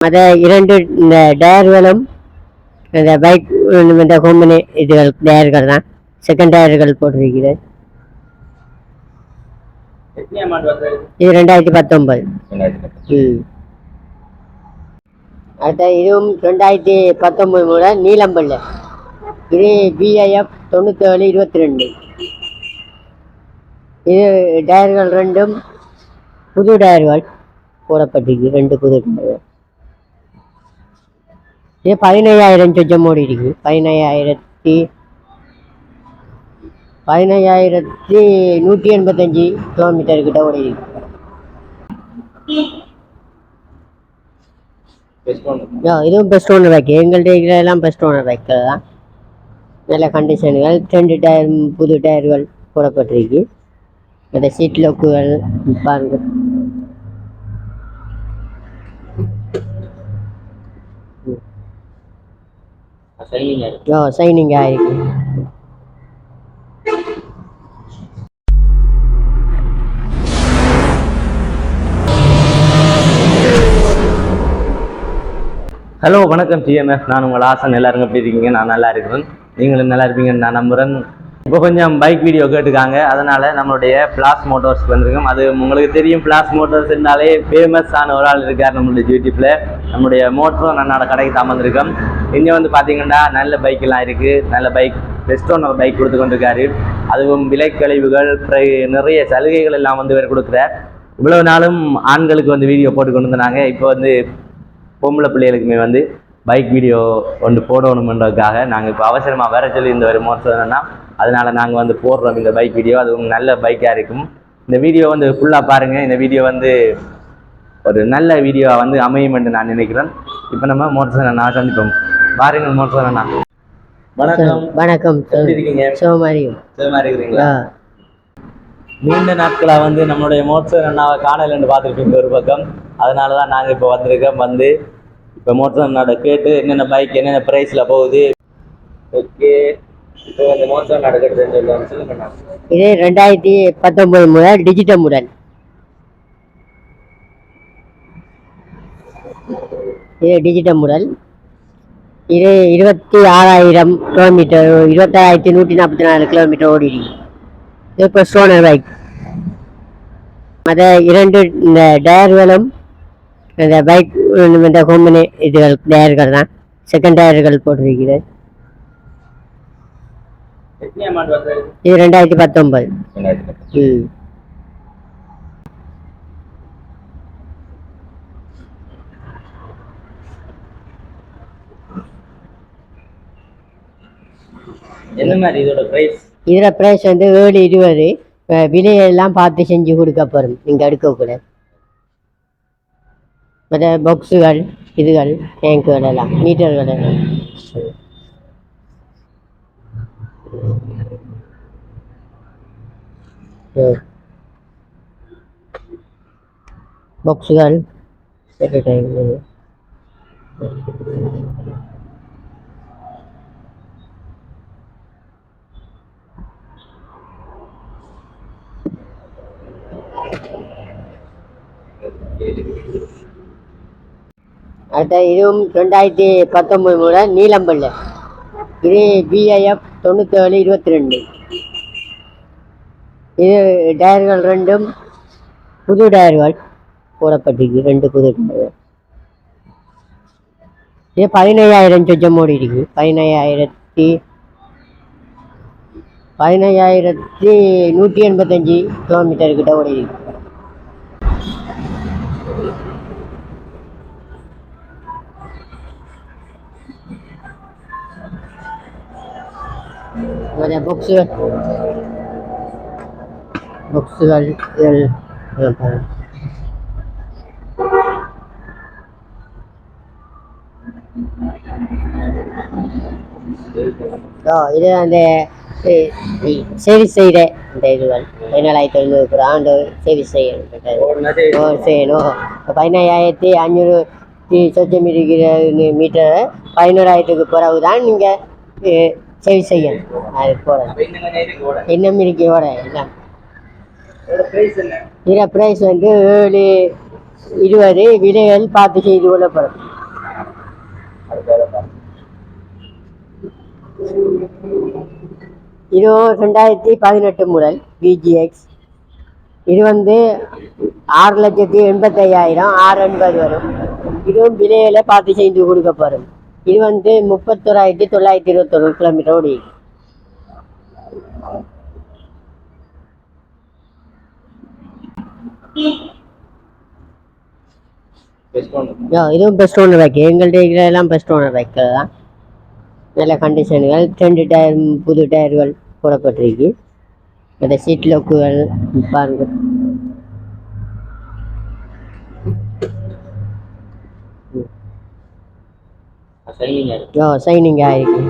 மற்ற இரண்டு இந்த டயர்களும் இந்த பைக் இந்த கொம்பனி இதுகள் டயர்கள் தான். செகண்ட் டயர்கள் போட்டிருக்கிறது. இது ரெண்டாயிரத்தி பத்தொன்பது. ம். அடுத்த இதுவும் ரெண்டாயிரத்தி பத்தொன்பது முதல் நீலம்பல்ல. இது பிஐஎஃப் தொண்ணூற்றேழு இருபத்தி ரெண்டு இது டயர்கள் ரெண்டும் புது டயர்கள் போடப்பட்டிருக்கு ரெண்டு புது டயர்கள் இது பதினையாயிரம் சொச்சம் ஓடி இருக்கு பதினையாயிரத்தி பதினையாயிரத்தி நூற்றி எண்பத்தஞ்சு கிலோமீட்டர் கிட்ட ஓடி இருக்கு இதுவும் பெஸ்ட் ஓனர் பைக் எங்கள்கிட்ட எல்லாம் பெஸ்ட் ஓனர் பைக்கில் தான். நல்ல கண்டிஷனுகள் ரெண்டு டயர் புது டயர்கள் போடப்பட்டிருக்கு. அந்த சீட் லோக்குகள் பாருங்க. யோ சைனிங் ஆயிருக்கு. ஹலோ வணக்கம் டிஎம்எஃப் நான் உங்கள் ஆசன். எல்லாரும் எப்படி இருக்கீங்க? நான் நல்லா இருக்கிறேன். நீங்களும் நல்லா இருப்பீங்கன்னு நான் நம்புறேன். இப்போ கொஞ்சம் பைக் வீடியோ கேட்டுக்காங்க அதனால நம்மளுடைய பிளாஸ் மோட்டார்ஸ் வந்திருக்கோம். அது உங்களுக்கு தெரியும் பிளாஸ் மோட்டார்ஸ் இருந்தாலே ஃபேமஸ் ஆன ஒரு ஆள் இருக்கார் நம்மளுடைய யூடியூப்பில் நம்மளுடைய மோட்டரும் நன்னோட கடைக்கு தாமந்திருக்கோம் இங்கே வந்து பார்த்தீங்கன்னா நல்ல bike எல்லாம் இருக்கு. நல்ல பைக் பெஸ்ட் ஒரு பைக் கொடுத்து கொண்டிருக்காரு. அதுவும் விலை கழிவுகள் நிறைய சலுகைகள் எல்லாம் வந்து வேறு கொடுக்குறார். இவ்வளவு நாளும் ஆண்களுக்கு வந்து வீடியோ போட்டு கொண்டு வந்தாங்க. இப்போ வந்து பொம்பளை பிள்ளைகளுக்குமே வந்து பைக் வீடியோ ஒன்று போடணுமன்றதுக்காக நாங்கள் இப்போ அவசரமாக வர சொல்லி இந்த ஒரு மோசம்னா அதனால நாங்கள் வந்து போடுறோம் இந்த பைக் வீடியோ அதுவும் நல்ல பைக்காக இருக்கும். இந்த வீடியோ வந்து ஃபுல்லாக பாருங்கள் இந்த வீடியோ வந்து ஒரு நல்ல வீடியோவாக வந்து அமையும் என்று நான் நினைக்கிறேன். இப்போ நம்ம மோட்டர் நான் சந்திப்போம். பாருங்கள் மோட்டர் அண்ணா. வணக்கம். வணக்கம் இருக்கீங்க? இருக்கிறீங்களா? நீண்ட நாட்களாக வந்து நம்மளுடைய மோட்சர் அண்ணாவை காணலன்னு பார்த்துருப்பீங்க ஒரு பக்கம். அதனால தான் நாங்கள் இப்போ வந்திருக்கோம் வந்து இப்போ மோட்சர் அண்ணாட கேட்டு என்னென்ன பைக் என்னென்ன ப்ரைஸில் போகுது. ஓகே. இது ரெண்டாயிரத்தி பத்தொன்பது முதல் டிஜிட்டல் முதல். இது டிஜிட்டல் முதல். இது இருபத்தி ஆறாயிரம் கிலோமீட்டர் இருபத்தாயிரத்தி நூற்றி நாற்பத்தி நாலு கிலோமீட்டர் ஓடி இது இப்போ ஸ்டோனர் பைக் மற்ற இரண்டு இந்த டயர்களும் இந்த பைக் இந்த கொம்பினி இதுகள் டயர்கள் தான். செகண்ட் டயர்கள் போட்டிருக்கிறது. இது ரெண்டாயிரத்தி பத்தொன்பது. ம். இதோட ப்ரைஸ் வந்து ஏழு இருபது. விலையெல்லாம் பார்த்து செஞ்சு கொடுக்க போகிறோம் நீங்கள் எடுக்கக்கூட மற்ற பாக்ஸுகள் இதுகள் டேங்குகள் எல்லாம் மீட்டர்கள் எல்லாம். பாக்ஸுகள் அடுத்த இதுவும் ரெண்டாயிரத்தி பத்தொன்பது முதல் நீலம்பள்ளி இது பிஐஎஃப் தொண்ணூற்றேழு இருபத்தி ரெண்டு இது டயர்கள் ரெண்டும் புது டயர்கள் போடப்பட்டிருக்கு ரெண்டு புது டயர்கள். இது பதினையாயிரம் சொச்சம் ஓடி இருக்கு பதினையாயிரத்தி பதினையாயிரத்தி நூற்றி எண்பத்தஞ்சு கிலோமீட்டர் கிட்ட ஓடி இருக்கு கொஞ்சம் புக்ஸுகள் புக்ஸுகள் இதெல்லாம் இதெல்லாம் ஓ இது அந்த சேவி செய்கிற இந்த இதுகள் பதினாலாயிரத்தி ஐநூறு ஒரு ஆண்டு சேவிஸ் செய்யணும் செய்யணும் பதினாயிரத்தி பதினையாயிரத்தி அஞ்சூறு சொச்சம் இருக்கிற மீட்டர் பதினோராயிரத்துக்கு பிறகு தான் நீங்கள் சேவை செய்யணும் அது போட இன்னும் இருக்கோட எல்லாம். என்ன இதில் ப்ரைஸ் வந்து ஏழு இருபது விலைகள் பார்த்து செய்து கொள்ளப்படும். இது ரெண்டாயிரத்தி பதினெட்டு முதல் பிஜிஎக்ஸ் இது வந்து ஆறு லட்சத்தி எண்பத்தையாயிரம் ஆறு எண்பது வரும். இதுவும் விலையில பார்த்து செய்து கொடுக்கப்படும். இது வந்து முப்பத்தோராயிரத்தி தொள்ளாயிரத்தி இருபத்தொரு கிலோமீட்டர் ஓடி. இதுவும் பெஸ்ட் ஓனர் பைக் எங்கள்கிட்ட எல்லாம் பெஸ்ட் ஓனர் பைக்கில் தான். நல்ல கண்டிஷனுகள் ரெண்டு டயர் புது டயர்கள் போடப்பட்டிருக்கு. அந்த சீட் லோக்குகள் பாருங்க. சைனிங் ஆயிருக்கு.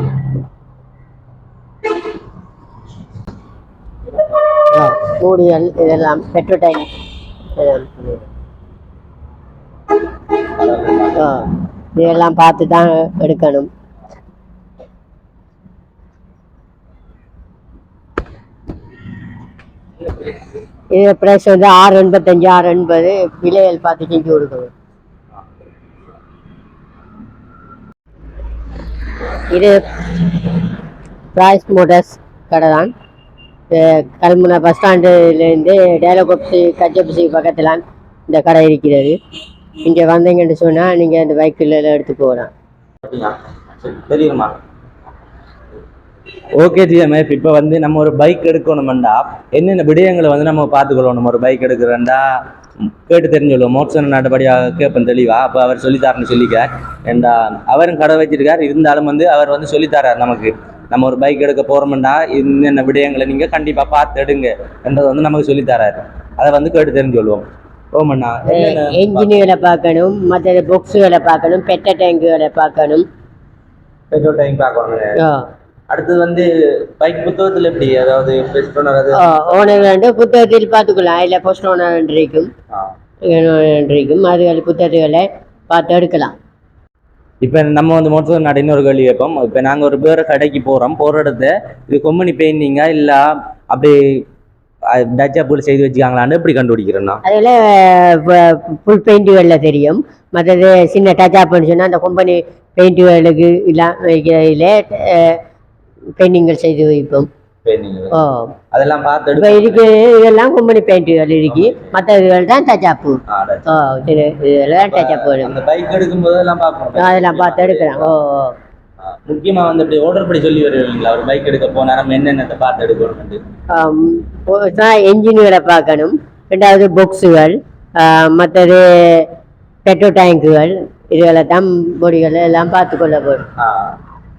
யோ, மூடிகள் இதெல்லாம் பெட்ரோடைன் டைம் இதெல்லாம். பார்த்து தான் எடுக்கணும். இது ப்ரைஸ் வந்து ஆறு எண்பத்தஞ்சு ஆறு எண்பது விலைகள் பார்த்து செஞ்சு கொடுக்கணும். இது பிராய்ஸ் மோட்டர்ஸ் கடை தான். கல்முனை பஸ் ஸ்டாண்டுலேருந்து டேலகோப்ஸி கச்சப்சி பக்கத்தில் இந்த கடை இருக்கிறது. இங்கே வந்தீங்கன்னு சொன்னால் நீங்கள் அந்த பைக்கில் எடுத்து போகலாம். தெரியுமா? ஓகே ஜிஎம்எஃப் இப்போ வந்து நம்ம ஒரு பைக் எடுக்கணுமெண்டா என்னென்ன விடயங்களை வந்து நம்ம பார்த்துக்கொள்ளணும்? ஒரு பைக் எடுக்கிறேன்டா கேட்டு தெரிஞ்சுள்ளோம். மோட்சன் நாட்டுப்படியாக கேட்பேன் தெளிவா. அப்போ அவர் சொல்லித்தாருன்னு சொல்லிக்கார் ஏண்டா அவரும் கடை வச்சிருக்கார். இருந்தாலும் வந்து அவர் வந்து சொல்லித்தரார் நமக்கு. நம்ம ஒரு பைக் எடுக்க போகிறோம்டா என்னென்ன விடயங்களை நீங்கள் கண்டிப்பாக பார்த்து எடுங்க என்றதை வந்து நமக்கு சொல்லித்தரார். அதை வந்து கேட்டு தெரிஞ்சுள்ளுவோம் ஓமண்ணா என்னென்ன என்ஜின்களை பார்க்கணும் மற்ற பொக்ஸுகளை பார்க்கணும் பெட்ட டேங்குகளை பார்க்கணும். பெட்ரோல் டேங்க் பார்க்கணும். அடுத்தது வந்து பைக் புத்தகத்தில் எப்படி? அதாவது பெஸ்ட் ஓனர் அது? ஆ, ஓனர் வந்து புத்தகத்தில் பார்த்துக்கலாம் இல்லை போஸ்ட் ஓனர் இருக்கும். இருக்கும் அதுகள் புத்தகங்களை பார்த்து எடுக்கலாம். இப்போ நம்ம வந்து மோட்டர் நாடு இன்னொரு கேள்வி கேட்போம். இப்போ நாங்கள் ஒரு பேர கடைக்கு போகிறோம் போகிற இடத்த இது கொம்பனி பெயிண்டிங்கா இல்லை அப்படி டச் அப்பில் செய்து வச்சுக்காங்களான்னு எப்படி கண்டுபிடிக்கிறேன்னா அதில் ஃபுல் பெயிண்ட்டுகளில் தெரியும். மற்றது சின்ன டச் அப்னு சொன்னால் அந்த கம்பெனி பெயிண்ட்டுகளுக்கு வைக்கிறதில் பெயிண்டிங்கள் செய்து வைப்போம். ஓ அதெல்லாம் பார்த்து இப்போ இதுக்கு இதெல்லாம் கம்பெனி பெயிண்ட்டுகள் இருக்கு மற்ற இதுகள் தான். ஓ சரி இதெல்லாம் அந்த பைக் எடுக்கும்போது எல்லாம் பார்க்கணும் அதெல்லாம் பார்த்து எடுக்கலாம். ஓ ஓ. ஆ, முக்கியமா வந்து இப்படி ஆர்டர் படி சொல்லி வருவீங்களா? ஒரு பைக் எடுக்க போனா நம்ம என்னென்னத்தை பார்த்து எடுக்கணும் என்ஜின்களை பார்க்கணும். ரெண்டாவது பொக்ஸுகள் மற்றது பெட்ரோல் டேங்குகள் இதுகளை தான் பொடிகள் எல்லாம் பார்த்து கொள்ள ஆ,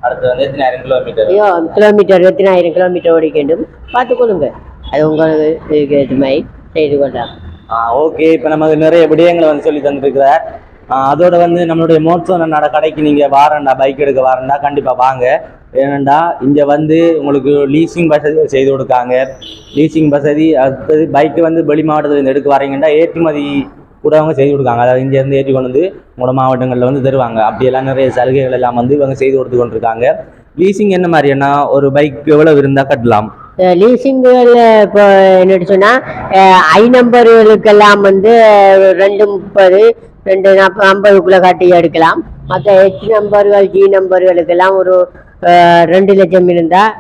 அடுத்து வந்து எத்தனாயிரம் கிலோமீட்டர் ஐயோ கிலோமீட்டர் எத்தனாயிரம் கிலோமீட்டர் ஓடிக்க வேண்டும் பார்த்து கொள்ளுங்க. அது உங்களுக்கு ஏற்ற மாதிரி செய்து கொள்ளலாம். ஓகே இப்போ நமக்கு நிறைய விடயங்களை வந்து சொல்லி தந்துருக்கிறார். அதோட வந்து நம்மளுடைய மோட்சம் நட கடைக்கு நீங்கள் வாரண்டா பைக் எடுக்க வாரண்டா கண்டிப்பாக வாங்க. ஏனண்டா இங்கே வந்து உங்களுக்கு லீசிங் வசதி செய்து கொடுக்காங்க. லீசிங் வசதி அடுத்தது பைக்கு வந்து வெளி மாவட்டத்தில் எடுக்க வரீங்கன்னா ஏற்றுமதி கூட அவங்க செய்து கொடுக்காங்க. அதாவது இங்கேருந்து ஏற்றி கொண்டு வந்து உங்களோட மாவட்டங்களில் வந்து தருவாங்க. அப்படியெல்லாம் நிறைய சலுகைகள் எல்லாம் வந்து இவங்க செய்து கொடுத்து கொண்டிருக்காங்க. லீசிங் என்ன மாதிரினா ஒரு பைக் எவ்வளோ இருந்தால் கட்டலாம்? லீசிங்குகள் இப்போ என்னட்டு சொன்னால் ஐ நம்பர்களுக்கெல்லாம் வந்து ரெண்டு முப்பது ரெண்டு நாற்பது ஐம்பதுக்குள்ளே காட்டி எடுக்கலாம். மற்ற ஹெச் நம்பர்கள் ஜி நம்பர்களுக்கெல்லாம் ஒரு ரெண்டு லட்சம் இருந்தால்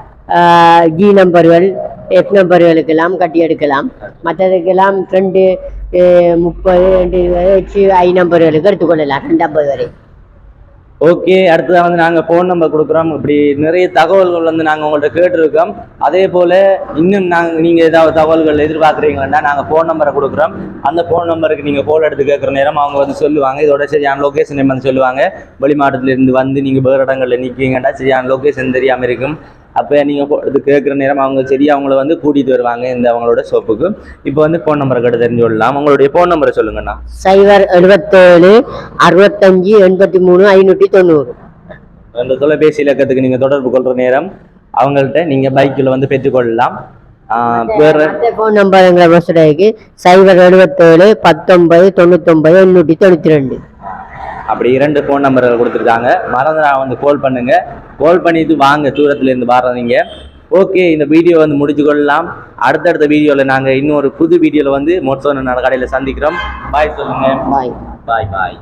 ஜி நம்பர்கள் எத்தனை பருவலுக்கெல்லாம் கட்டி எடுக்கலாம் மற்றதுக்கெல்லாம் ரெண்டு முப்பது ரெண்டு இருபது ஐநம் பருவலுக்கு எடுத்துக்கொள்ளலாம் ரெண்டு ஐம்பது வரை. ஓகே அடுத்ததாக வந்து நாங்கள் ஃபோன் நம்பர் கொடுக்குறோம். இப்படி நிறைய தகவல்கள் வந்து நாங்கள் உங்கள்கிட்ட கேட்டிருக்கோம். அதே போல் இன்னும் நாங்கள் நீங்கள் ஏதாவது தகவல்கள் எதிர்பார்க்குறீங்கன்னா நாங்கள் ஃபோன் நம்பரை கொடுக்குறோம். அந்த ஃபோன் நம்பருக்கு நீங்கள் ஃபோன் எடுத்து கேட்குற நேரம் அவங்க வந்து சொல்லுவாங்க. இதோட சரியான லொக்கேஷன் வந்து சொல்லுவாங்க. வெளி மாவட்டத்திலேருந்து வந்து நீங்கள் வேறு இடங்களில் நிற்கீங்கன்னா சரியான லொக்கேஷன் தெரியாமல் இருக்கும். அப்போ நீங்கள் இது கேட்குற நேரம் அவங்க சரி அவங்கள வந்து கூட்டிகிட்டு வருவாங்க இந்த அவங்களோட ஷோப்புக்கு இப்போ வந்து ஃபோன் நம்பரை கேட்டு தெரிஞ்சு கொள்ளலாம் உங்களுடைய ஃபோன் நம்பரை சொல்லுங்கண்ணா. சைபர் எழுபத்தேழு அறுபத்தஞ்சு எண்பத்தி மூணு ஐநூற்றி தொண்ணூறு அந்த தொலைபேசி இலக்கத்துக்கு நீங்கள் தொடர்பு கொள்கிற நேரம் அவங்கள்ட்ட நீங்கள் பைக்கில் வந்து பெற்றுக்கொள்ளலாம். ஃபோன் நம்பருங்கிற வசதிக்கு சைபர் எழுபத்தேழு பத்தொன்பது தொண்ணூத்தொன்பது எண்ணூற்றி தொண்ணூற்றி ரெண்டு. அப்படி இரண்டு ஃபோன் நம்பர்கள் கொடுத்துருக்காங்க. மறந்து நான் வந்து கால் பண்ணுங்க. கால் பண்ணிட்டு வாங்க தூரத்துல இருந்து வர்றீங்க ஓகே இந்த வீடியோ வந்து முடிச்சு கொள்ளலாம். அடுத்தடுத்த வீடியோவில் நாங்கள் இன்னொரு புது வீடியோவில் வந்து மொட்சோன கடையில் சந்திக்கிறோம். பாய் சொல்லுங்க. பாய் பாய் பாய்